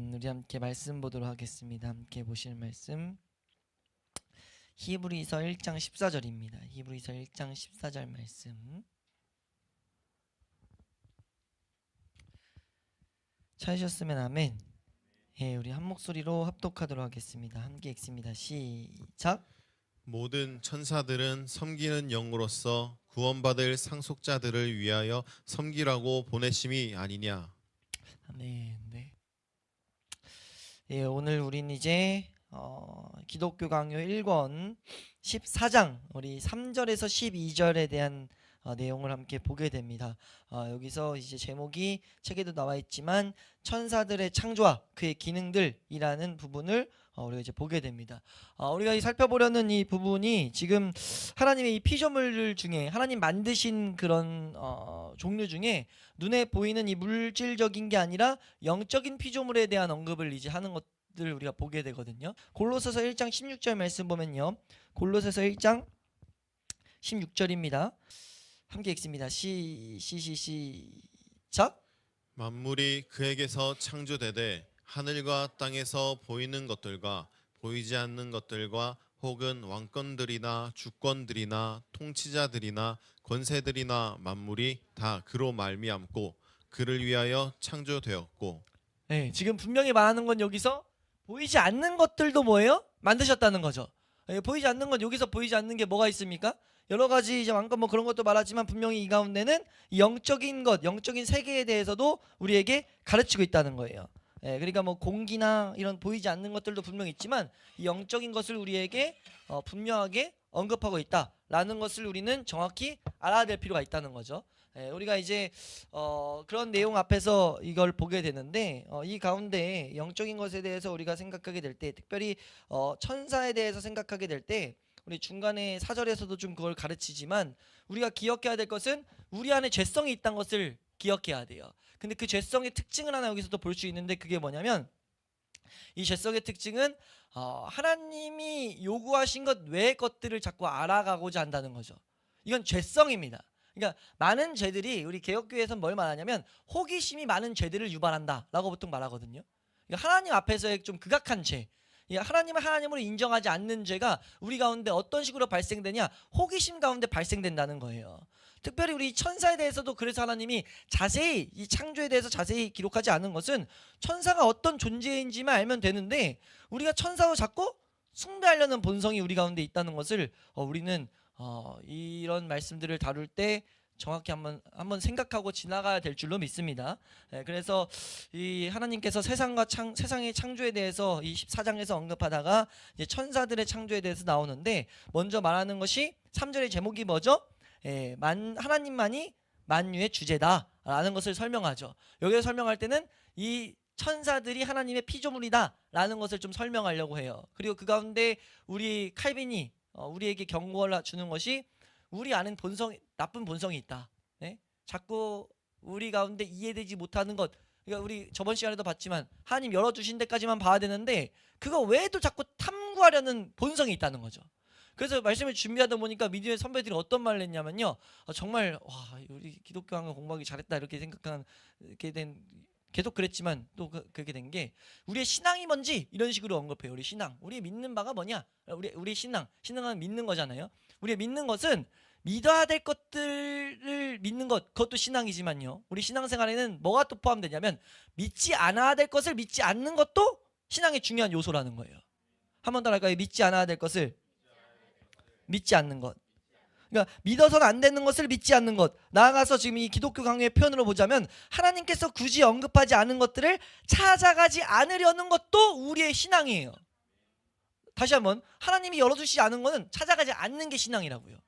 음, 우리 함께 말씀 보도록 하겠습니다. 함께 보실 말씀 히브리서 1장 14절입니다. 히브리서 1장 14절 말씀. 찾으셨으면 아멘. 예, 우리 한 목소리로 합독하도록 하겠습니다. 함께 읽습니다. 시작. 모든 천사들은 섬기는 영으로서 구원받을 상속자들을 위하여 섬기라고 보내심이 아니냐. 아멘. 네. 예, 오늘 우린 이제 어, 기독교 강요 1권 14장 우리 3절에서 12절에 대한 어, 내용을 함께 보게 됩니다. 어, 여기서 이제 제목이 책에도 나와 있지만 천사들의 창조와 그의 기능들이라는 부분을 어, 우리가 이제 보게 됩니다. 어, 우리가 이 살펴보려는 이 부분이 지금 하나님의 이 피조물 중에 하나님 만드신 그런 어, 종류 중에 눈에 보이는 이 물질적인 게 아니라 영적인 피조물에 대한 언급을 이제 하는 것들을 우리가 보게 되거든요. 골로새서 1장 16절 말씀 보면요. 골로새서 1장 16절입니다. 함께 읽습니다. 시 시 시 시작. 만물이 그에게서 창조되되 하늘과 땅에서 보이는 것들과 보이지 않는 것들과 혹은 왕권들이나 주권들이나 통치자들이나 권세들이나 만물이 다 그로 말미암고 그를 위하여 창조되었고 네, 지금 분명히 말하는 건 여기서 보이지 않는 것들도 뭐예요? 만드셨다는 거죠. 예, 보이지 않는 건 여기서 보이지 않는 게 뭐가 있습니까? 여러 가지 이제 왕권 뭐 그런 것도 말하지만 분명히 이 가운데는 이 영적인 것, 영적인 세계에 대해서도 우리에게 가르치고 있다는 거예요. 예, 그러니까 뭐 공기나 이런 보이지 않는 것들도 분명 있지만 이 영적인 것을 우리에게 어, 분명하게 언급하고 있다라는 것을 우리는 정확히 알아야 될 필요가 있다는 거죠. 예, 우리가 이제 어, 그런 내용 앞에서 이걸 보게 되는데 어, 이 가운데 영적인 것에 대해서 우리가 생각하게 될 때 특별히 어, 천사에 대해서 생각하게 될 때 우리 중간에 사절에서도 좀 그걸 가르치지만 우리가 기억해야 될 것은 우리 안에 죄성이 있다는 것을 기억해야 돼요. 근데 그 죄성의 특징을 하나 여기서도 볼 수 있는데 그게 뭐냐면 이 죄성의 특징은 어, 하나님이 요구하신 것 외의 것들을 자꾸 알아가고자 한다는 거죠. 이건 죄성입니다. 그러니까 많은 죄들이 우리 개혁교회에서는 뭘 말하냐면 호기심이 많은 죄들을 유발한다라고 보통 말하거든요. 그러니까 하나님 앞에서의 좀 극악한 죄. 이 하나님을 하나님으로 인정하지 않는 죄가 우리 가운데 어떤 식으로 발생되냐? 호기심 가운데 발생된다는 거예요. 특별히 우리 천사에 대해서도 그래서 하나님이 자세히 이 창조에 대해서 자세히 기록하지 않은 것은 천사가 어떤 존재인지만 알면 되는데 우리가 천사を자꾸 숭배하려는 본성이 우리 가운데 있다는 것을 어, 우리는 어, 이런 말씀들을 다룰 때 정확히 한번 한번 생각하고 지나가야 될 줄로 믿습니다. 예, 그래서 이 하나님께서 세상과 창, 세상의 창조에 대해서 이 14장에서 언급하다가 천사들의 창조에 대해서 나오는데 먼저 말하는 것이 3절의 제목이 뭐죠? 예, 만 하나님만이 만유의 주제다라는 것을 설명하죠. 여기서 설명할 때는 이 천사들이 하나님의 피조물이다라는 것을 좀 설명하려고 해요. 그리고 그 가운데 우리 칼빈이 어, 우리에게 경고를 주는 것이 우리 안엔 본성 나쁜 본성이 있다. 네? 자꾸 우리 가운데 이해되지 못하는 것. 그러니까 우리 저번 시간에도 봤지만 하나님 열어 주신 데까지만 봐야 되는데 그거 외에도 자꾸 탐구하려는 본성이 있다는 거죠. 그래서 말씀을 준비하다 보니까 미디어의 선배들이 어떤 말을 했냐면요. 어, 정말 와 우리 기독교 학원 공부하기 잘했다 이렇게 생각한 이렇게 된 계속 그랬지만 또 그, 그렇게 된 게 우리의 신앙이 뭔지 이런 식으로 언급해요. 우리 신앙, 우리 믿는 바가 뭐냐? 우리 우리 신앙, 신앙은 믿는 거잖아요. 우리 믿는 것은 믿어야 될 것들을 믿는 것 그것도 신앙이지만요. 우리 신앙생활에는 뭐가 또 포함되냐면 믿지 않아야 될 것을 믿지 않는 것도 신앙의 중요한 요소라는 거예요. 한 번 더 할까요? 믿지 않아야 될 것을 믿지 않는 것. 그러니까 믿어서는 안 되는 것을 믿지 않는 것. 나아가서 지금 이 기독교 강요의 표현으로 보자면 하나님께서 굳이 언급하지 않은 것들을 찾아가지 않으려는 것도 우리의 신앙이에요. 다시 한번 하나님이 열어주시지 않은 것은 찾아가지 않는 게 신앙이라고요.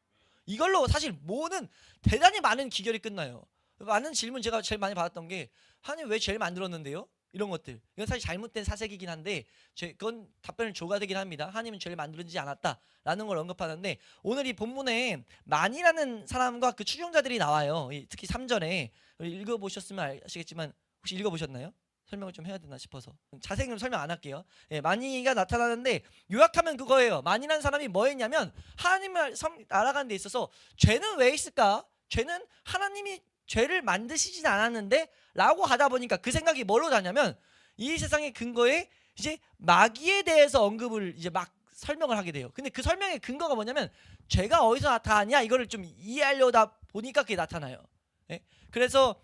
이걸로 사실 뭐는 대단히 많은 기결이 끝나요. 많은 질문 제가 제일 많이 받았던 게 하나님 왜 죄를 만들었는데요? 이런 것들. 이건 사실 잘못된 사색이긴 한데 제, 그건 답변을 줘야 되긴 합니다. 하나님은 죄를 만들지 않았다라는 걸 언급하는데 오늘 이 본문에 만이라는 사람과 그 추종자들이 나와요. 이 특히 3절에 읽어보셨으면 아시겠지만 혹시 읽어보셨나요? 설명을 좀 해야 되나 싶어서 자세히는 설명 안 할게요. 예, 마니가 나타나는데 요약하면 그거예요. 마니라는 사람이 뭐 했냐면 하나님을 섬- 알아가는 데 있어서 죄는 왜 있을까? 죄는 하나님이 죄를 만드시진 않았는데 라고 하다 보니까 그 생각이 뭘로 가냐면 이 세상의 근거에 이제 마귀에 대해서 언급을 이제 막 설명을 하게 돼요. 근데 그 설명의 근거가 뭐냐면 죄가 어디서 나타나냐 이거를 좀 이해하려다 보니까 그게 나타나요. 예? 그래서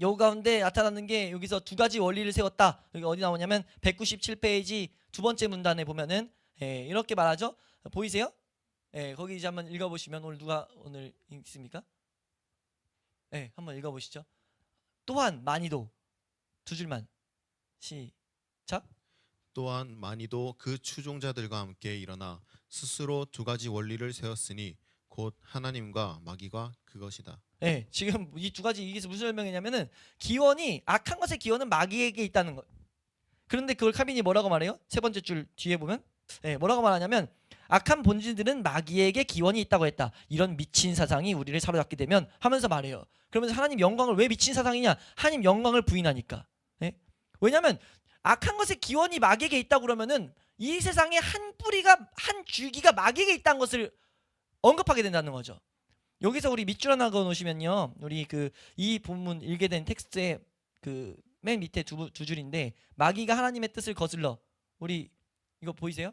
요 가운데 나타나는 게 여기서 두 가지 원리를 세웠다. 여기 어디 나오냐면 197페이지 두 번째 문단에 보면은 예, 이렇게 말하죠. 보이세요? 예, 거기 이제 한번 읽어보시면 오늘 누가 오늘 읽습니까? 예, 한번 읽어보시죠. 또한 많이도 두 줄만 시작. 또한 많이도 그 추종자들과 함께 일어나 스스로 두 가지 원리를 세웠으니 곧 하나님과 마귀가 그것이다. 예, 지금 이 두 가지 이게 무슨 설명이냐면은 기원이 악한 것의 기원은 마귀에게 있다는 것. 그런데 그걸 카빈이 뭐라고 말해요? 세 번째 줄 뒤에 보면 예, 뭐라고 말하냐면 악한 본질들은 마귀에게 기원이 있다고 했다. 이런 미친 사상이 우리를 사로잡게 되면 하면서 말해요. 그러면서 하나님 영광을 왜 미친 사상이냐? 하나님 영광을 부인하니까. 예? 왜냐하면 악한 것의 기원이 마귀에게 있다고 그러면은 이 세상에 한 뿌리가 한 줄기가 마귀에게 있다는 것을 언급하게 된다는 거죠. 여기서 우리 밑줄 하나 그어 놓으시면요. 우리 그 이 본문 읽게 된 텍스트의 그 맨 밑에 두, 두 줄인데 마귀가 하나님의 뜻을 거슬러 우리 이거 보이세요?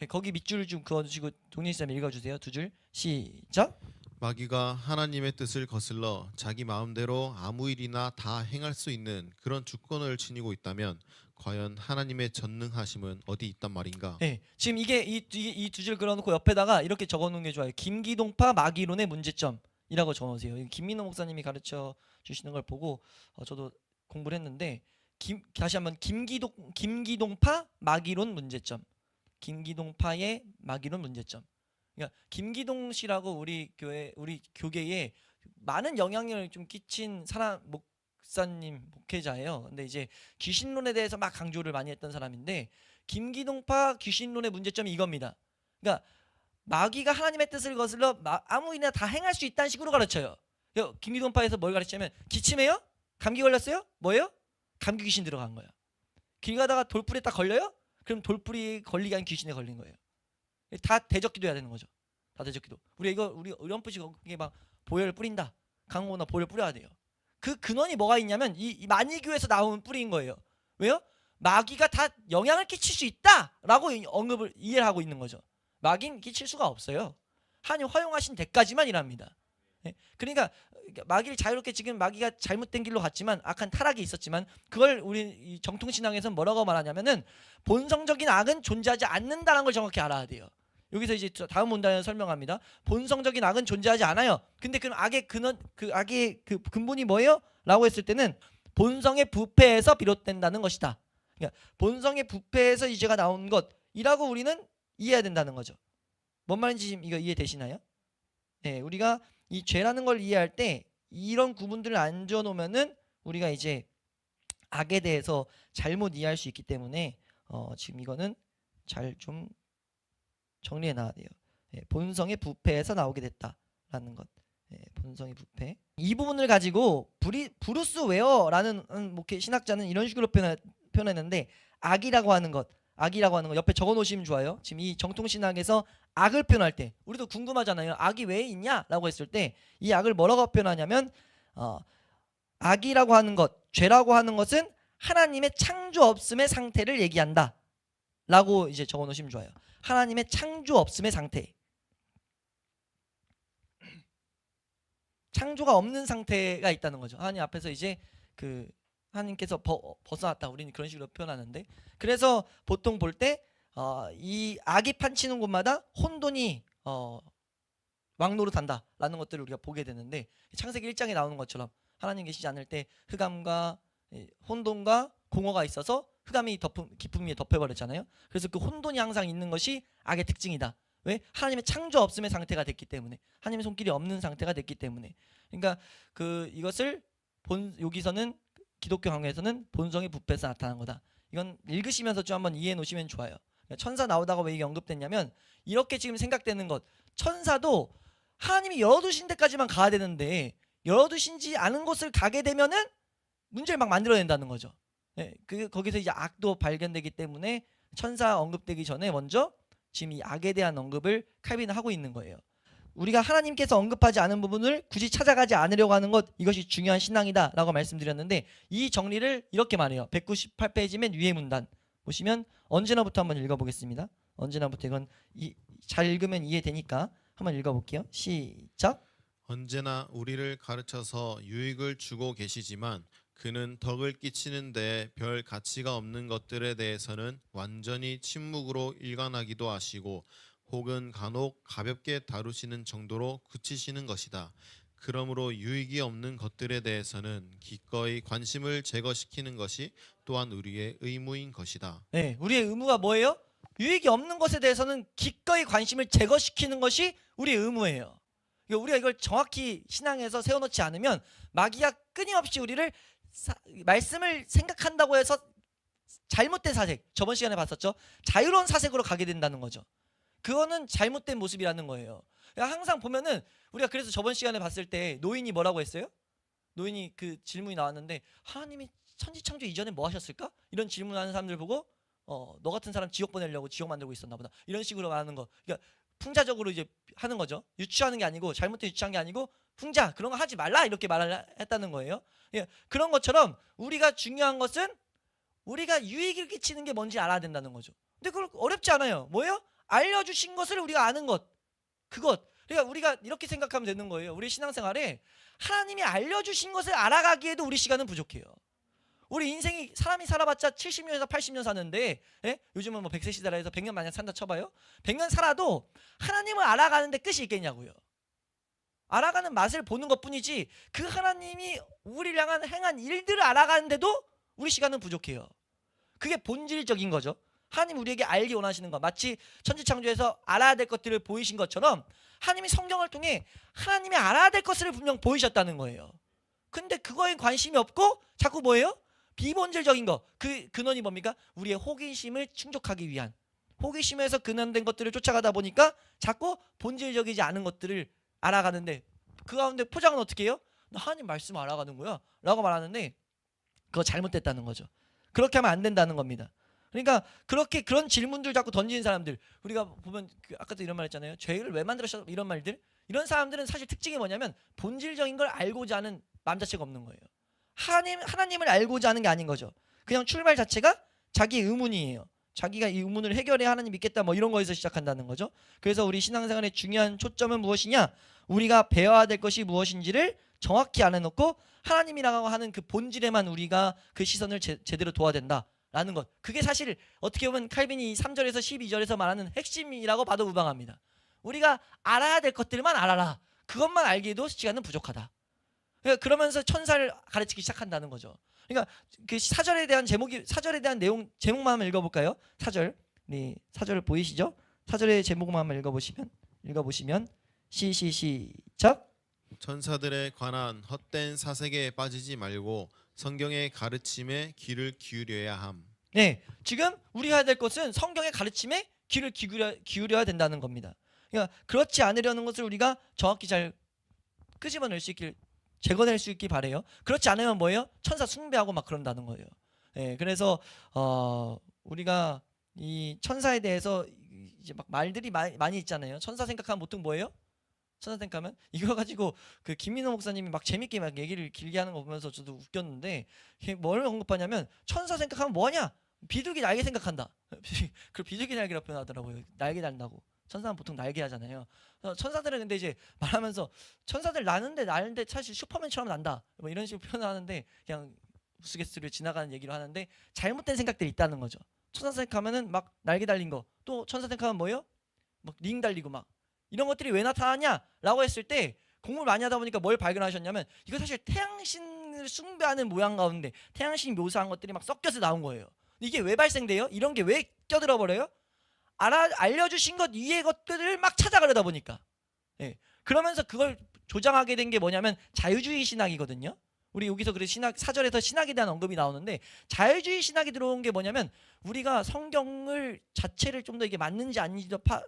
네, 거기 밑줄 좀 그어 주시고 동민 쌤 읽어 주세요. 두 줄. 시작. 마귀가 하나님의 뜻을 거슬러 자기 마음대로 아무 일이나 다 행할 수 있는 그런 주권을 지니고 있다면 과연 하나님의 전능하심은 어디 있단 말인가? 네, 지금 이게 이두 줄 그려 놓고 옆에다가 이렇게 적어 놓은 게 좋아요. 김기동파 마귀론의 문제점이라고 적어 놓으세요. 이거 김민호 목사님이 가르쳐 주시는 걸 보고 어, 저도 공부를 했는데 김, 다시 한번 김기동 김기동파 마귀론 문제점. 김기동파의 마귀론 문제점. 그러니까 김기동 씨라고 우리 교회 우리 교계에 많은 영향력을 좀 끼친 사람 목사님 목회자예요. 근데 이제 귀신론에 대해서 막 강조를 많이 했던 사람인데 김기동파 귀신론의 문제점이 이겁니다. 그러니까 마귀가 하나님의 뜻을 거슬러 마- 아무 일이나 다 행할 수 있다는 식으로 가르쳐요. 여- 김기동파에서 뭘 가르치냐면 기침해요? 감기 걸렸어요? 뭐예요? 감기 귀신 들어간 거예요. 길 가다가 돌불에 딱 걸려요? 그럼 돌불이 걸리게 한 귀신에 걸린 거예요. 다 대적기도 해야 되는 거죠. 다 대적기도. 우리 이거 우리 의원부시 거기에 막 보혈을 뿌린다. 강호나 보혈 뿌려야 돼요. 그 근원이 뭐가 있냐면 이, 이 만이교에서 나온 뿌리인 거예요. 왜요? 마귀가 다 영향을 끼칠 수 있다라고 이- 언급을 이해를 하고 있는 거죠. 마귀는 끼칠 수가 없어요. 하나님 허용하신 데까지만 일합니다. 예? 그러니까 마귀를 자유롭게 지금 마귀가 잘못된 길로 갔지만 악한 타락이 있었지만 그걸 우리 이 정통 신앙에서는 뭐라고 말하냐면은 본성적인 악은 존재하지 않는다는 걸 정확히 알아야 돼요. 여기서 이제 저 다음 문단에서 설명합니다. 본성적인 악은 존재하지 않아요. 근데 그 악의 근원 그 악의 그 근본이 뭐예요? 라고 했을 때는 본성의 부패에서 비롯된다는 것이다. 그러니까 본성의 부패에서 이 죄가 나온 것이라고 우리는 이해해야 된다는 거죠. 뭔 말인지 지금 이거 이해되시나요? 네, 우리가 이 죄라는 걸 이해할 때 이런 구분들을 안 줘놓으면은 우리가 이제 악에 대해서 잘못 이해할 수 있기 때문에 어, 지금 이거는 잘 좀 정리해 놔야 돼요. 예, 본성의 부패에서 나오게 됐다라는 것. 예, 본성의 부패. 이 부분을 가지고 브리, 브루스 웨어라는 음, 목회 신학자는 이런 식으로 표현, 표현했는데 악이라고 하는 것, 악이라고 하는 것 옆에 적어 놓으시면 좋아요. 지금 이 정통 신학에서 악을 표현할 때 우리도 궁금하잖아요. 악이 왜 있냐라고 했을 때 이 악을 뭐라고 표현하냐면 어, 악이라고 하는 것, 죄라고 하는 것은 하나님의 창조 없음의 상태를 얘기한다. 라고 이제 적어 놓으시면 좋아요. 하나님의 창조 없음의 상태. 창조가 없는 상태가 있다는 거죠. 하나님 앞에서 이제 그 하나님께서 벗, 벗어났다. 우리는 그런 식으로 표현하는데 그래서 보통 볼때 어, 이 악이 판치는 곳마다 혼돈이 어, 왕노릇한다라는 것들을 우리가 보게 되는데 창세기 1장에 나오는 것처럼 하나님 계시지 않을 때 흑암과 이 혼돈과 공허가 있어서 흑암이 덮음 깊음 위에 덮여버렸잖아요. 그래서 그 혼돈이 항상 있는 것이 악의 특징이다. 왜? 하나님의 창조 없음의 상태가 됐기 때문에 하나님의 손길이 없는 상태가 됐기 때문에 그러니까 그 이것을 본 여기서는 기독교 강의에서는 본성의 부패에서 나타난 거다. 이건 읽으시면서 좀 한번 이해해 놓으시면 좋아요. 그러니까 천사 나오다가 왜 이게 언급됐냐면 이렇게 지금 생각되는 것 천사도 하나님이 열어두신 데까지만 가야 되는데 열어두신지 않은 곳을 가게 되면은 문제를 막 만들어낸다는 거죠. 예, 그 거기서 이제 악도 발견되기 때문에 천사 언급되기 전에 먼저 지금 이 악에 대한 언급을 칼빈은 하고 있는 거예요. 우리가 하나님께서 언급하지 않은 부분을 굳이 찾아가지 않으려고 하는 것 이것이 중요한 신앙이다라고 말씀드렸는데 이 정리를 이렇게 말해요. 198페이지 맨 위에 문단 보시면 언제나부터 한번 읽어보겠습니다. 언제나부터 이건 이, 잘 읽으면 이해되니까 한번 읽어볼게요. 시작. 언제나 우리를 가르쳐서 유익을 주고 계시지만 그는 덕을 끼치는 데 별 가치가 없는 것들에 대해서는 완전히 침묵으로 일관하기도 하시고 혹은 간혹 가볍게 다루시는 정도로 그치시는 것이다. 그러므로 유익이 없는 것들에 대해서는 기꺼이 관심을 제거시키는 것이 또한 우리의 의무인 것이다. 네, 우리의 의무가 뭐예요? 유익이 없는 것에 대해서는 기꺼이 관심을 제거시키는 것이 우리의 의무예요. 그러니까 우리가 이걸 정확히 신앙에서 세워놓지 않으면 마귀가 끊임없이 우리를 사- 말씀을 생각한다고 해서 잘못된 사색 저번 시간에 봤었죠 자유로운 사색으로 가게 된다는 거죠 그거는 잘못된 모습이라는 거예요 그러니까 항상 보면은 우리가 그래서 저번 시간에 봤을 때 노인이 뭐라고 했어요 노인이 그 질문이 나왔는데 하나님이 천지창조 이전에 뭐 하셨을까 이런 질문하는 사람들 보고 어, 너 같은 사람 지옥 보내려고 지옥 만들고 있었나 보다. 이런 식으로 말하는 거. 그러니까 풍자적으로 이제 하는 거죠. 유추하는 게 아니고 잘못된 유추한 게 아니고 풍자 그런 거 하지 말라 이렇게 말을 했다는 거예요. 예, 그런 것처럼 우리가 중요한 것은 우리가 유익을 끼치는 게 뭔지 알아야 된다는 거죠. 근데 그걸 어렵지 않아요. 뭐예요? 알려주신 것을 우리가 아는 것. 그것. 그러니까 우리가 이렇게 생각하면 되는 거예요. 우리 신앙생활에 하나님이 알려주신 것을 알아가기에도 우리 시간은 부족해요. 우리 인생이 사람이 살아봤자 70년에서 80년 사는데 예? 요즘은 뭐 100세 시대라 해서 100년 만약 산다 쳐봐요 100년 살아도 하나님을 알아가는데 끝이 있겠냐고요 알아가는 맛을 보는 것뿐이지 그 하나님이 우리를 향한 행한 일들을 알아가는데도 우리 시간은 부족해요 그게 본질적인 거죠 하나님 우리에게 알기 원하시는 것 마치 천지창조에서 알아야 될 것들을 보이신 것처럼 하나님이 성경을 통해 하나님이 알아야 될 것을 분명 보이셨다는 거예요 근데 그거에 관심이 없고 자꾸 뭐예요? 비본질적인 거. 그 근원이 뭡니까? 우리의 호기심을 충족하기 위한 호기심에서 근원된 것들을 쫓아가다 보니까 자꾸 본질적이지 않은 것들을 알아가는데 그 가운데 포장은 어떻게 해요? 나 하나님 말씀 알아가는 거야. 라고 말하는데 그거 잘못됐다는 거죠. 그렇게 하면 안 된다는 겁니다. 그러니까 그렇게 그런 질문들 자꾸 던지는 사람들 우리가 보면 그 아까도 이런 말 했잖아요. 죄를 왜 만들었어? 이런 말들 이런 사람들은 사실 특징이 뭐냐면 본질적인 걸 알고자 하는 마음 자체가 없는 거예요. 하나님 하나님을 알고자 하는 게 아닌 거죠. 그냥 출발 자체가 자기 의문이에요. 자기가 이 의문을 해결해 하나님 믿겠다 뭐 이런 거에서 시작한다는 거죠. 그래서 우리 신앙생활의 중요한 초점은 무엇이냐? 우리가 배워야 될 것이 무엇인지를 정확히 알아놓고 하나님이라고 하는 그 본질에만 우리가 그 시선을 제, 제대로 둬야 된다 라는 것. 그게 사실 어떻게 보면 칼빈이 이 3절에서 12절에서 말하는 핵심이라고 봐도 무방합니다. 우리가 알아야 될 것들만 알아라. 그것만 알기에도 시간은 부족하다. 그러니까 그러면서 천사를 가르치기 시작한다는 거죠. 그러니까 그 사절에 대한 제목이 사절에 대한 내용 제목만 한번 읽어볼까요? 사절, 네 사절 보이시죠? 사절의 제목만 한번 읽어보시면 읽어보시면 시시 시작. 천사들에 관한 헛된 사색에 빠지지 말고 성경의 가르침에 귀를 기울여야 함. 네, 지금 우리가 해야 될 것은 성경의 가르침에 귀를 기울여, 기울여야 된다는 겁니다. 그러니까 그렇지 않으려는 것을 우리가 정확히 잘 끄집어낼 수 있길 제거될 수 있길 바래요. 그렇지 않으면 뭐예요? 천사 숭배하고 막 그런다는 거예요. 예, 그래서 어, 우리가 이 천사에 대해서 이제 막 말들이 많이, 많이 있잖아요. 천사 생각하면 보통 뭐예요? 천사 생각하면 이거 가지고 그 김민호 목사님이 막 재밌게 막 얘기를 길게 하는 거 보면서 저도 웃겼는데 뭘 언급하냐면 천사 생각하면 뭐하냐? 비둘기 날개 생각한다. 그 비둘기 날개라 표현하더라고요. 날개 달다고. 천사는 보통 날개 하잖아요. 천사들은 근데 이제 말하면서 천사들 나는데 나는데 사실 슈퍼맨처럼 난다. 뭐 이런 식으로 표현하는데 그냥 우스갯소리를 지나가는 얘기로 하는데 잘못된 생각들이 있다는 거죠. 천사 생각하면은 막 날개 달린 거. 또 천사 생각하면 뭐예요? 막 링 달리고 막 이런 것들이 왜 나타나냐라고 했을 때 공부를 많이 하다 보니까 뭘 발견하셨냐면 이거 사실 태양신을 숭배하는 모양 가운데 태양신이 묘사한 것들이 막 섞여서 나온 거예요. 이게 왜 발생돼요? 이런 게 왜 껴들어 버려요? 알아 알려주신 것 이외의 것들을 막 찾아가려다 보니까 예. 그러면서 그걸 조장하게 된 게 뭐냐면 자유주의 신학이거든요. 우리 여기서 그래 신학 사절에서 신학에 대한 언급이 나오는데 자유주의 신학이 들어온 게 뭐냐면 우리가 성경을 자체를 좀 더 이게 맞는지 아닌지도 파,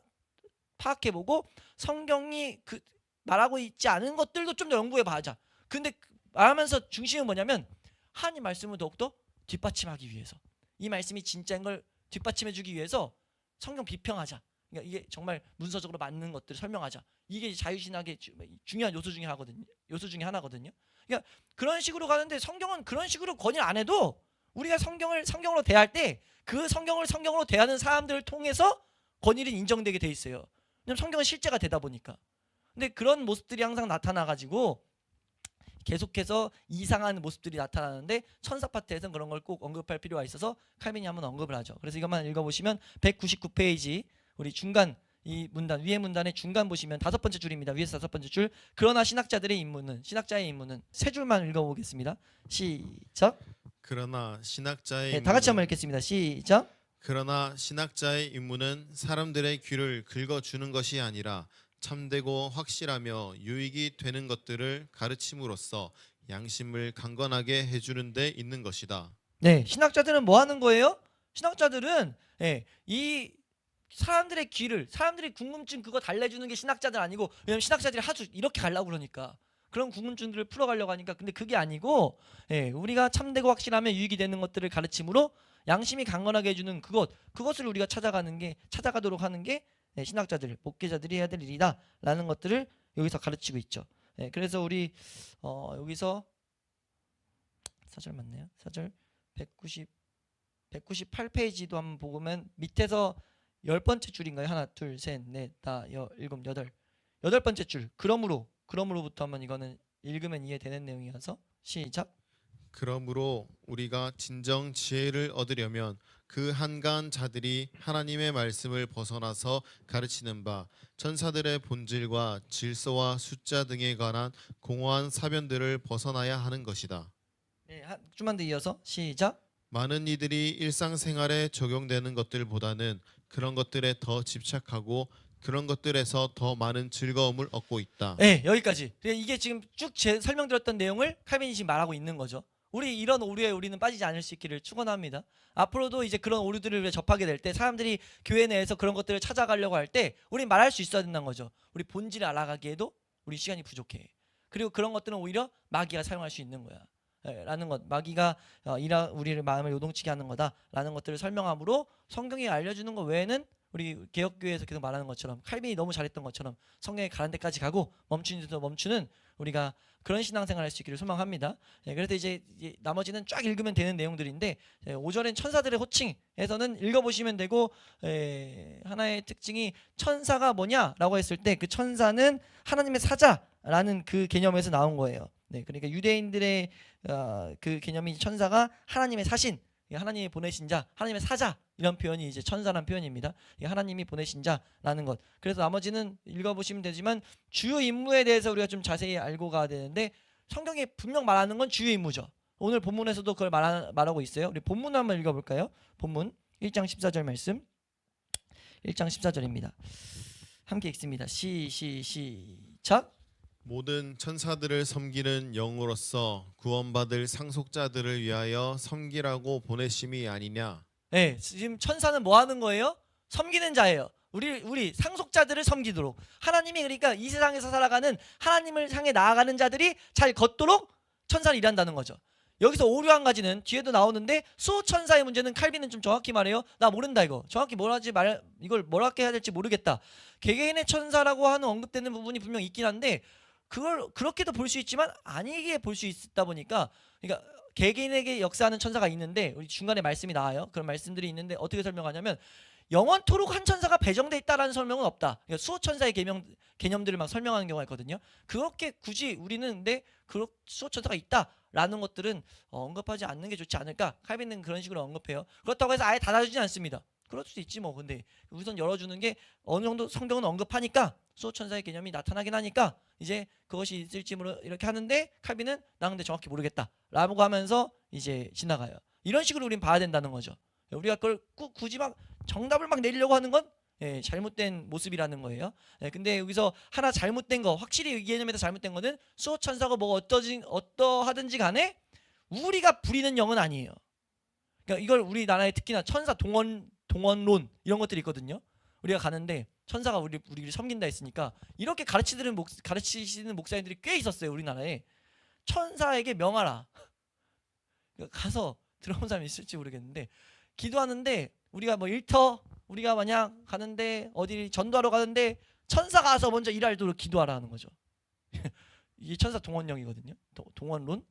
파악해 보고 성경이 그 말하고 있지 않은 것들도 좀 더 연구해 봐자. 근데 그 말하면서 중심은 뭐냐면 하나님 말씀을 더욱더 뒷받침하기 위해서 이 말씀이 진짜인 걸 뒷받침해 주기 위해서 성경 비평하자. 그러니까 이게 정말 문서적으로 맞는 것들을 설명하자. 이게 자유신학의 주- 중요한 요소 중에 하거든요. 요소 중에 하나거든요. 그러니까 그런 식으로 가는데 성경은 그런 식으로 권유 안 해도 우리가 성경을 성경으로 대할 때 그 성경을 성경으로 대하는 사람들을 통해서 권위를 인정되게 돼 있어요. 왜냐면 성경은 실제가 되다 보니까. 근데 그런 모습들이 항상 나타나 가지고 계속해서 이상한 모습들이 나타나는데 천사 파트에서는 그런 걸 꼭 언급할 필요가 있어서 칼빈이 한번 언급을 하죠. 그래서 이것만 읽어보시면 199페이지 우리 중간 이 문단 위에 문단의 중간 보시면 다섯 번째 줄입니다. 위에서 다섯 번째 줄. 그러나 신학자들의 임무는 신학자의 임무는 세 줄만 읽어보겠습니다. 시작. 그러나 신학자의 네, 다 같이 한번 읽겠습니다. 시작. 그러나 신학자의 임무는 사람들의 귀를 긁어주는 것이 아니라 참되고 확실하며 유익이 되는 것들을 가르침으로써 양심을 강건하게 해주는 데 있는 것이다. 네, 신학자들은 뭐 하는 거예요? 신학자들은 예, 이 사람들의 귀를 사람들이 궁금증 그거 달래주는 게 신학자들 아니고 왜냐면 신학자들이 하도 이렇게 가려고 그러니까 그런 궁금증들을 풀어가려고 하니까 근데 그게 아니고 예, 우리가 참되고 확실하며 유익이 되는 것들을 가르침으로 양심이 강건하게 해주는 그것 그것을 우리가 찾아가는 게 찾아가도록 하는 게 예, 신학자들 목회자들이 해야 될 일이다라는 것들을 여기서 가르치고 있죠. 예, 그래서 우리 어, 여기서 사절 맞네요. 사절 190 198페이지도 한번 보면 밑에서 열 번째 줄인가요? 하나, 둘, 셋, 넷, 다, 여, 일곱, 여덟. 여덟 번째 줄. 그러므로 그러므로부터 한번 이거는 읽으면 이해되는 내용이어서 시작. 그러므로 우리가 진정 지혜를 얻으려면 그 한가한 자들이 하나님의 말씀을 벗어나서 가르치는 바 천사들의 본질과 질서와 숫자 등에 관한 공허한 사변들을 벗어나야 하는 것이다. 네, 한, 좀만 더 이어서 시작. 많은 이들이 일상생활에 적용되는 것들보다는 그런 것들에 더 집착하고 그런 것들에서 더 많은 즐거움을 얻고 있다. 네, 여기까지. 그러니까 이게 지금 쭉제 설명드렸던 내용을 칼빈이 지금 말하고 있는 거죠. 우리 이런 오류에 우리는 빠지지 않을 수 있기를 축원합니다. 앞으로도 이제 그런 오류들을 접하게 될 때 사람들이 교회 내에서 그런 것들을 찾아가려고 할 때 우리 말할 수 있어야 된다는 거죠. 우리 본질을 알아가기에도 우리 시간이 부족해. 그리고 그런 것들은 오히려 마귀가 사용할 수 있는 거야. 예, 라는 것 마귀가 어, 이라 우리를 마음을 요동치게 하는 거다라는 것들을 설명함으로 성경이 알려주는 것 외에는 우리 개혁교회에서 계속 말하는 것처럼 칼빈이 너무 잘했던 것처럼 성경에 가는 데까지 가고 멈추는 데도 멈추는 우리가 그런 신앙생활 할 수 있기를 소망합니다. 예, 그래서 이제, 나머지는 쫙 읽으면 되는 내용들인데 예, 5절엔 천사들의 호칭에서는 읽어보시면 되고 예, 하나의 특징이 천사가 뭐냐라고 했을 때 그 천사는 하나님의 사자라는 그 개념에서 나온 거예요. 네, 그러니까 유대인들의 어, 그 개념이 천사가 하나님의 사신, 예, 하나님이 보내신 자, 하나님의 사자 이런 표현이 이제 천사란 표현입니다. 이 하나님이 보내신 자라는 것. 그래서 나머지는 읽어보시면 되지만 주요 임무에 대해서 우리가 좀 자세히 알고 가야 되는데 성경에 분명 말하는 건 주요 임무죠. 오늘 본문에서도 그걸 말하, 말하고 있어요. 우리 본문 한번 읽어볼까요? 본문 1장 14절 말씀. 1장 14절입니다. 함께 읽습니다. 시, 시, 시작. 모든 천사들을 섬기는 영으로서 구원받을 상속자들을 위하여 섬기라고 보내심이 아니냐. 네, 지금 천사는 뭐 하는 거예요? 섬기는 자예요. 우리 우리 상속자들을 섬기도록 하나님이 그러니까 이 세상에서 살아가는 하나님을 향해 나아가는 자들이 잘 걷도록 천사는 일한다는 거죠. 여기서 오류 한 가지는 뒤에도 나오는데 수호천사의 문제는 칼빈은 좀 정확히 말해요. 나 모른다 이거. 정확히 뭘 하지 말 이걸 뭐라고 해야 될지 모르겠다. 개개인의 천사라고 하는 언급되는 부분이 분명 있긴 한데 그걸 그렇게도 볼 수 있지만 아니게 볼 수 있다 보니까 그러니까 개개인에게 역사하는 천사가 있는데 우리 중간에 말씀이 나와요. 그런 말씀들이 있는데 어떻게 설명하냐면 영원토록 한 천사가 배정돼 있다라는 설명은 없다. 그러니까 수호 천사의 개념 개념들을 막 설명하는 경우가 있거든요. 그렇게 굳이 우리는 근데 그 수호 천사가 있다라는 것들은 어, 언급하지 않는 게 좋지 않을까? 칼빈은 그런 식으로 언급해요. 그렇다고 해서 아예 닫아주진 않습니다. 그럴 수도 있지 뭐. 근데 우선 열어주는 게 어느 정도 성경은 언급하니까 수호 천사의 개념이 나타나긴 하니까 이제 그것이 있을지 모르 이렇게 하는데 칼빈은 나 근데 정확히 모르겠다 라고 하면서 이제 지나가요. 이런 식으로 우린 봐야 된다는 거죠. 우리가 그걸 꾸, 굳이 막 정답을 막 내리려고 하는 건 예, 잘못된 모습이라는 거예요. 예, 근데 여기서 하나 잘못된 거 확실히 이 개념에서 잘못된 거는 수호 천사가 뭐 어떠지 어떠하든지 간에 우리가 부리는 영은 아니에요. 그러니까 이걸 우리나라에 특히나 천사 동원 동원론 이런 것들이 있거든요. 우리가 가는데 천사가 우리 우리를 섬긴다 했으니까 이렇게 가르치는 목 가르치시는 목사님들이 꽤 있었어요 우리나라에 천사에게 명하라. 그러니까 가서 들어본 사람이 있을지 모르겠는데 기도하는데 우리가 뭐 일터 우리가 만약 가는데 어디 전도하러 가는데 천사가 와서 먼저 일하도록 기도하라는 거죠. 이게 천사 동원령이거든요. 도- 동원론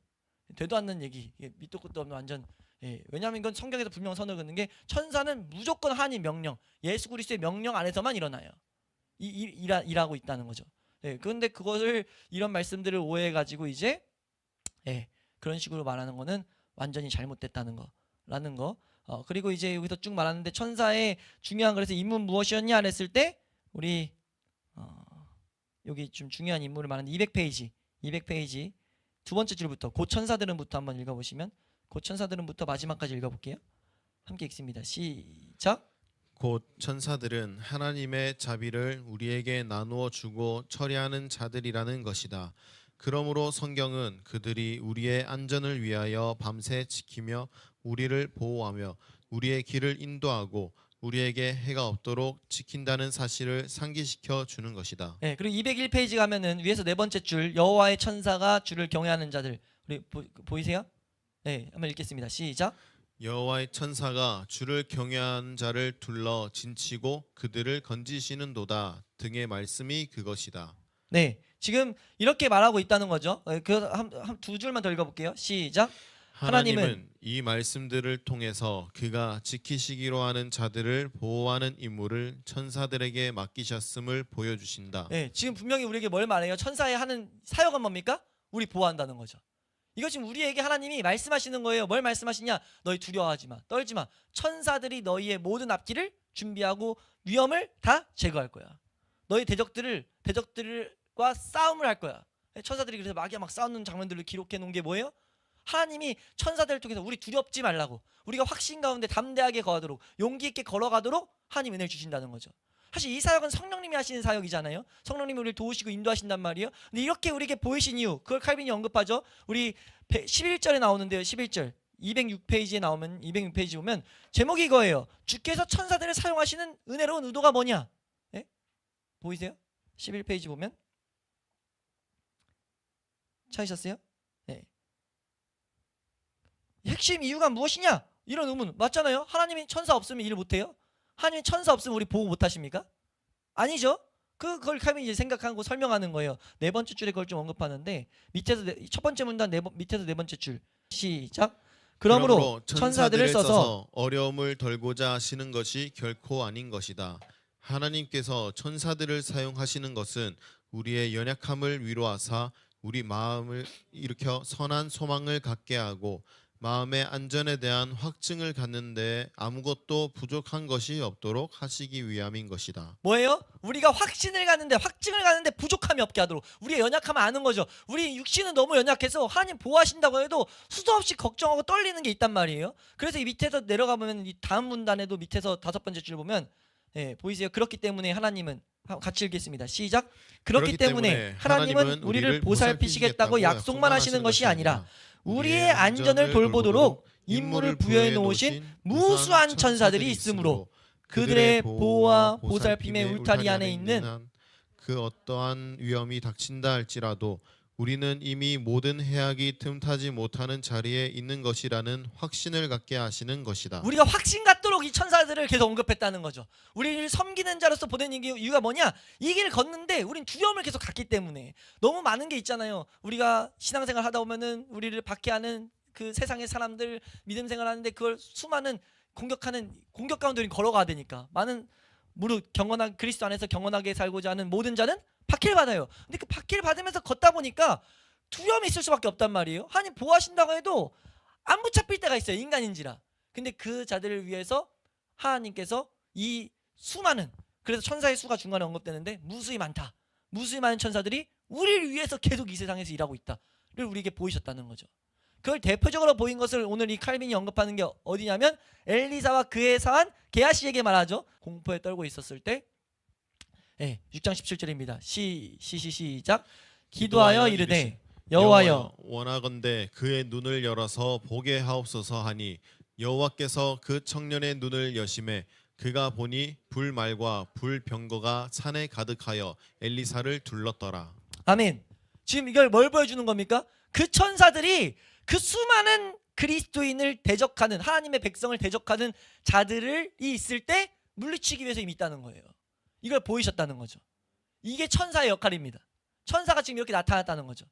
되도 않는 얘기. 이게 밑도 끝도 없는 완전 예, 왜냐하면 이건 성경에서 분명 선을 긋는 게 천사는 무조건 하나님 명령, 예수 그리스도의 명령 안에서만 일어나요. 이, 이 일하, 일하고 있다는 거죠. 예, 그런데 그것을 이런 말씀들을 오해해 가지고 이제 예, 그런 식으로 말하는 거는 완전히 잘못됐다는 거라는 거. 어, 그리고 이제 여기서 쭉 말하는데 천사의 중요한 그래서 임무 무엇이었냐 안 했을 때 우리 어, 여기 좀 중요한 인물을 말하는 200페이지, 200페이지 두 번째 줄부터 고 천사들은부터 한번 읽어보시면 고 천사들은부터 마지막까지 읽어볼게요. 함께 읽습니다. 시작. 곧 천사들은 하나님의 자비를 우리에게 나누어 주고 처리하는 자들이라는 것이다. 그러므로 성경은 그들이 우리의 안전을 위하여 밤새 지키며 우리를 보호하며 우리의 길을 인도하고 우리에게 해가 없도록 지킨다는 사실을 상기시켜 주는 것이다. 네, 그리고 201페이지 가면은 위에서 네 번째 줄 여호와의 천사가 주를 경외하는 자들 우리 보, 보이세요? 네, 한번 읽겠습니다. 시작. 여호와의 천사가 주를 경외하는 자를 둘러 진치고 그들을 건지시는도다 등의 말씀이 그것이다. 네, 지금 이렇게 말하고 있다는 거죠. 네, 그한두 줄만 더 읽어볼게요. 시작. 하나님은 하나님은 이 말씀들을 통해서 그가 지키시기로 하는 자들을 보호하는 임무를 천사들에게 맡기셨음을 보여주신다. 네, 지금 분명히 우리에게 뭘 말해요? 천사의 하는 사역은 뭡니까? 우리 보호한다는 거죠. 이거 지금 우리에게 하나님이 말씀하시는 거예요. 뭘 말씀하시냐? 너희 두려워하지 마, 떨지 마. 천사들이 너희의 모든 앞길을 준비하고 위험을 다 제거할 거야. 너희 대적들을 대적들과 싸움을 할 거야. 천사들이 그래서 마귀와 막 싸우는 장면들을 기록해 놓은 게 뭐예요? 하나님이 천사들을 통해서 우리 두렵지 말라고 우리가 확신 가운데 담대하게 거하도록 용기 있게 걸어가도록 하나님 은혜를 주신다는 거죠. 사실 이 사역은 성령님이 하시는 사역이잖아요. 성령님이 우리를 도우시고 인도하신단 말이에요. 근데 이렇게 우리에게 보이신 이유, 그걸 칼빈이 언급하죠. 우리 11절에 나오는데요. 11절. 206페이지에 나오면 206페이지 보면 제목이 이거예요. 주께서 천사들을 사용하시는 은혜로운 의도가 뭐냐? 예? 보이세요? 11페이지 보면 찾으셨어요? 네. 핵심 이유가 무엇이냐? 이런 의문 맞잖아요. 하나님이 천사 없으면 일 못해요? 하나님이 천사 없으면 우리 보호 못 하십니까? 아니죠. 그 그걸 칼빈이 이제 생각하고 설명하는 거예요. 네 번째 줄에 그걸 좀 언급하는데 밑에서 네, 첫 번째 문단 네 번, 밑에서 네 번째 줄 시작. 그러므로 천사들을 써서 어려움을 덜고자 하시는 것이 결코 아닌 것이다. 하나님께서 천사들을 사용하시는 것은 우리의 연약함을 위로하사 우리 마음을 일으켜 선한 소망을 갖게 하고 마음의 안전에 대한 확증을 갖는데 아무것도 부족한 것이 없도록 하시기 위함인 것이다. 뭐예요? 우리가 확신을 갖는데 확증을 갖는데 부족함이 없게 하도록 우리의 연약함을 아는 거죠. 우리 육신은 너무 연약해서 하나님 보호하신다고 해도 수도 없이 걱정하고 떨리는 게 있단 말이에요. 그래서 이 밑에서 내려가 보면 이 다음 문단에도 밑에서 다섯 번째 줄 보면 예, 보이세요? 그렇기 때문에 하나님은 하- 같이 읽겠습니다. 시작. 그렇기, 때문에, 하나님은 우리를 보살피시겠다고 약속만 하시는 것이 아니라 우리의 안전을 돌보도록 임무를 부여해 놓으신 무수한 천사들이 있으므로 그들의 보호와 보살핌의 울타리 안에 있는 그 어떠한 위험이 닥친다 할지라도 우리는 이미 모든 해악이 틈타지 못하는 자리에 있는 것이라는 확신을 갖게 하시는 것이다. 우리가 확신 갖도록 이 천사들을 계속 언급했다는 거죠. 우리를 섬기는 자로서 보낸 이유- 이유가 뭐냐? 이 길을 걷는데 우린 두려움을 계속 갖기 때문에 너무 많은 게 있잖아요. 우리가 신앙생활 하다 보면은 우리를 박해하는 그 세상의 사람들 믿음 생활 하는데 그걸 수많은 공격하는 공격 가운데 우린 걸어가야 되니까 많은 무릇 경건한 그리스도 안에서 경건하게 살고자 하는 모든 자는 박해를 받아요. 근데 그 박해를 받으면서 걷다 보니까 두려움이 있을 수밖에 없단 말이에요. 하나님 보호하신다고 해도 안 붙잡힐 때가 있어요. 인간인지라. 근데 그 자들을 위해서 하나님께서 이 수많은 그래서 천사의 수가 중간에 언급되는데 무수히 많다. 무수히 많은 천사들이 우리를 위해서 계속 이 세상에서 일하고 있다를 우리에게 보이셨다는 거죠. 그걸 대표적으로 보인 것을 오늘 이 칼빈이 언급하는 게 어디냐면 엘리사와 그의 사한 게하시에게 말하죠. 공포에 떨고 있었을 때 예, 6장 17절입니다. 시, 시, 시, 시작. 기도하여 이르되 여호와여 원하건대 그의 눈을 열어서 보게 하옵소서 하니 여호와께서 그 청년의 눈을 여심해 그가 보니 불말과 불병거가 산에 가득하여 엘리사를 둘렀더라. 아멘. 지금 이걸 뭘 보여주는 겁니까? 그 천사들이 그 수많은 그리스도인을 대적하는 하나님의 백성을 대적하는 자들을 이 있을 때 물리치기 위해서 이미 있다는 거예요. 이걸 보이셨다는 거죠. 이게 천사의 역할입니다. 천사가 지금 이렇게 나타났다는 거죠.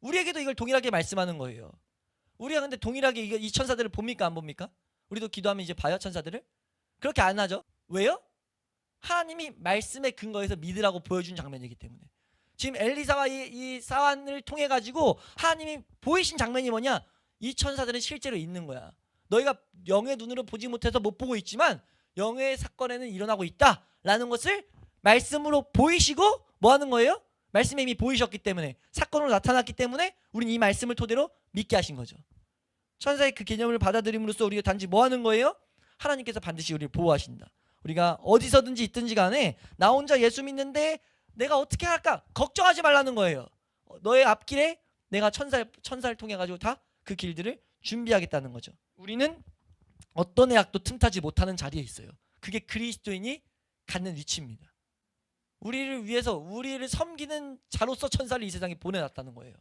우리에게도 이걸 동일하게 말씀하는 거예요. 우리가 근데 동일하게 이- 이 천사들을 봅니까 안 봅니까? 우리도 기도하면 이제 봐요 천사들을? 그렇게 안 하죠. 왜요? 하나님이 말씀의 근거에서 믿으라고 보여준 장면이기 때문에. 지금 엘리사와 이, 이 사완을 통해 가지고 하나님이 보이신 장면이 뭐냐? 이 천사들은 실제로 있는 거야. 너희가 영의 눈으로 보지 못해서 못 보고 있지만 영의 사건에는 일어나고 있다 라는 것을 말씀으로 보이시고 뭐 하는 거예요? 말씀이 이미 보이셨기 때문에 사건으로 나타났기 때문에 우리는 이 말씀을 토대로 믿게 하신 거죠. 천사의 그 개념을 받아들임으로써 우리가 단지 뭐 하는 거예요? 하나님께서 반드시 우리를 보호하신다. 우리가 어디서든지 있든지 간에 나 혼자 예수 믿는데 내가 어떻게 할까? 걱정하지 말라는 거예요. 어, 너의 앞길에 내가 천사 천사를 통해 가지고 다 그 길들을 준비하겠다는 거죠. 우리는 어떤 애약도 틈타지 못하는 자리에 있어요. 그게 그리스도인이 갖는 위치입니다. 우리를 위해서 우리를 섬기는 자로서 천사를 이 세상에 보내놨다는 거예요.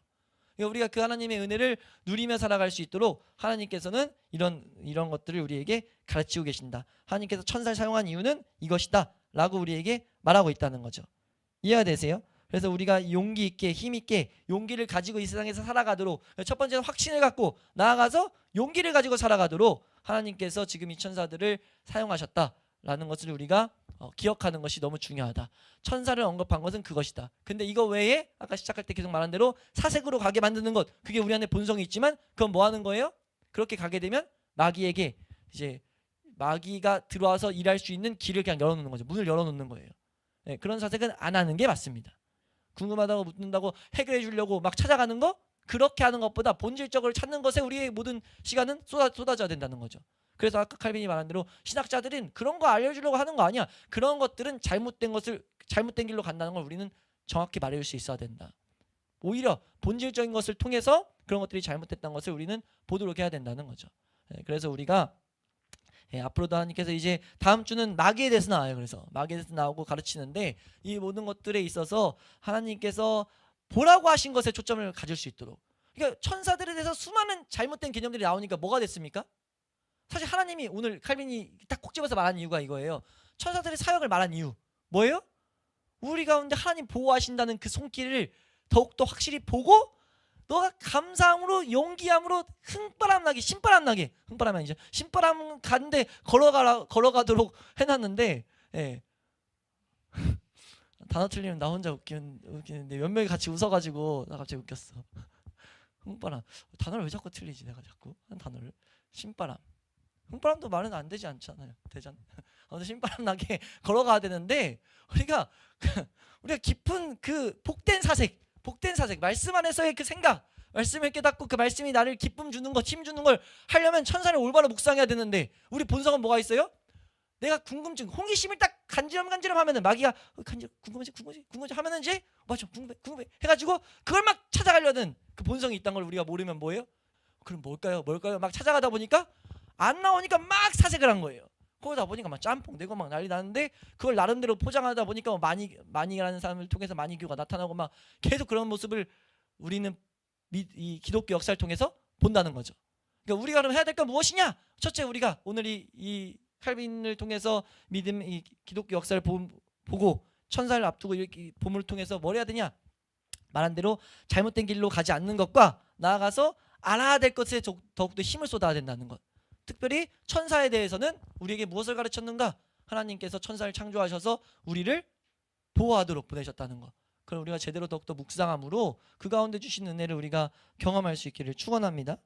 그러니까 우리가 그 하나님의 은혜를 누리며 살아갈 수 있도록 하나님께서는 이런 이런 것들을 우리에게 가르치고 계신다. 하나님께서 천사를 사용한 이유는 이것이다라고 우리에게 말하고 있다는 거죠. 이해가 되세요? 그래서 우리가 용기 있게 힘 있게 용기를 가지고 이 세상에서 살아가도록 첫 번째는 확신을 갖고 나아가서 용기를 가지고 살아가도록 하나님께서 지금 이 천사들을 사용하셨다라는 것을 우리가 어, 기억하는 것이 너무 중요하다. 천사를 언급한 것은 그것이다. 근데 이거 외에 아까 시작할 때 계속 말한 대로 사색으로 가게 만드는 것 그게 우리 안에 본성이 있지만 그건 뭐 하는 거예요? 그렇게 가게 되면 마귀에게 이제 마귀가 들어와서 일할 수 있는 길을 그냥 열어놓는 거죠. 문을 열어놓는 거예요. 네, 그런 사색은 안 하는 게 맞습니다. 궁금하다고 묻는다고 해결해 주려고 막 찾아가는 거 그렇게 하는 것보다 본질적으로 찾는 것에 우리의 모든 시간은 쏟아, 쏟아져야 된다는 거죠. 그래서 아까 칼빈이 말한 대로 신학자들은 그런 거 알려주려고 하는 거 아니야. 그런 것들은 잘못된 것을 잘못된 길로 간다는 걸 우리는 정확히 말해줄 수 있어야 된다. 오히려 본질적인 것을 통해서 그런 것들이 잘못됐다는 것을 우리는 보도록 해야 된다는 거죠. 예, 그래서 우리가 예, 앞으로도 하나님께서 이제 다음 주는 마귀에 대해서 나와요. 그래서 마귀에 대해서 나오고 가르치는데 이 모든 것들에 있어서 하나님께서 보라고 하신 것에 초점을 가질 수 있도록. 그러니까 천사들에 대해서 수많은 잘못된 개념들이 나오니까 뭐가 됐습니까? 사실 하나님이 오늘 칼빈이 딱 콕 집어서 말한 이유가 이거예요. 천사들의 사역을 말한 이유. 뭐예요? 우리 가운데 하나님 보호하신다는 그 손길을 더욱더 확실히 보고 너가 감사함으로 용기함으로 흥바람 나게 신바람 나게 흥바람이 아니죠. 신바람 가는데 걸어가라 걸어가도록 해놨는데 예. 단어 틀리면 나 혼자 웃기는, 웃기는데 몇 명이 같이 웃어가지고 나 갑자기 웃겼어. 흥바람. 단어를 왜 자꾸 틀리지 내가 자꾸? 한 단어를. 신바람 흥바람도 말은 안 되지 않잖아요 되잖아 아무튼 신바람 나게 걸어가야 되는데 우리가 우리가 깊은 그 복된 사색 복된 사색 말씀 안에서의 그 생각 말씀을 깨닫고 그 말씀이 나를 기쁨 주는 것, 힘 주는 걸 하려면 천사를 올바로 묵상해야 되는데 우리 본성은 뭐가 있어요? 내가 궁금증, 호기심을 딱 간지럼 간지럼 하면은 마귀가 어, 간지럼 궁금하지 궁금하지 궁금하지 하면은 이제 맞아 궁금해 궁금해 해가지고 그걸 막 찾아가려는 그 본성이 있다는 걸 우리가 모르면 뭐예요? 그럼 뭘까요? 뭘까요? 막 찾아가다 보니까 안 나오니까 막 사색을 한 거예요. 그러다 보니까 막 짬뽕 내고 막 난리 나는데 그걸 나름대로 포장하다 보니까 뭐 많이 많이라는 사람을 통해서 많이교가 나타나고 막 계속 그런 모습을 우리는 미, 이 기독교 역사를 통해서 본다는 거죠. 그러니까 우리가 그럼 해야 될 건 무엇이냐? 첫째 우리가 오늘 이, 이 칼빈을 통해서 믿음 이 기독교 역사를 보, 보고 천사를 앞두고 이렇게 봄을 통해서 뭘 해야 되냐? 말한 대로 잘못된 길로 가지 않는 것과 나아가서 알아야 될 것에 더- 더욱더 힘을 쏟아야 된다는 것. 특별히 천사에 대해서는 우리에게 무엇을 가르쳤는가? 하나님께서 천사를 창조하셔서 우리를 보호하도록 보내셨다는 것. 그럼 우리가 제대로 더욱더 묵상함으로 그 가운데 주신 은혜를 우리가 경험할 수 있기를 축원합니다.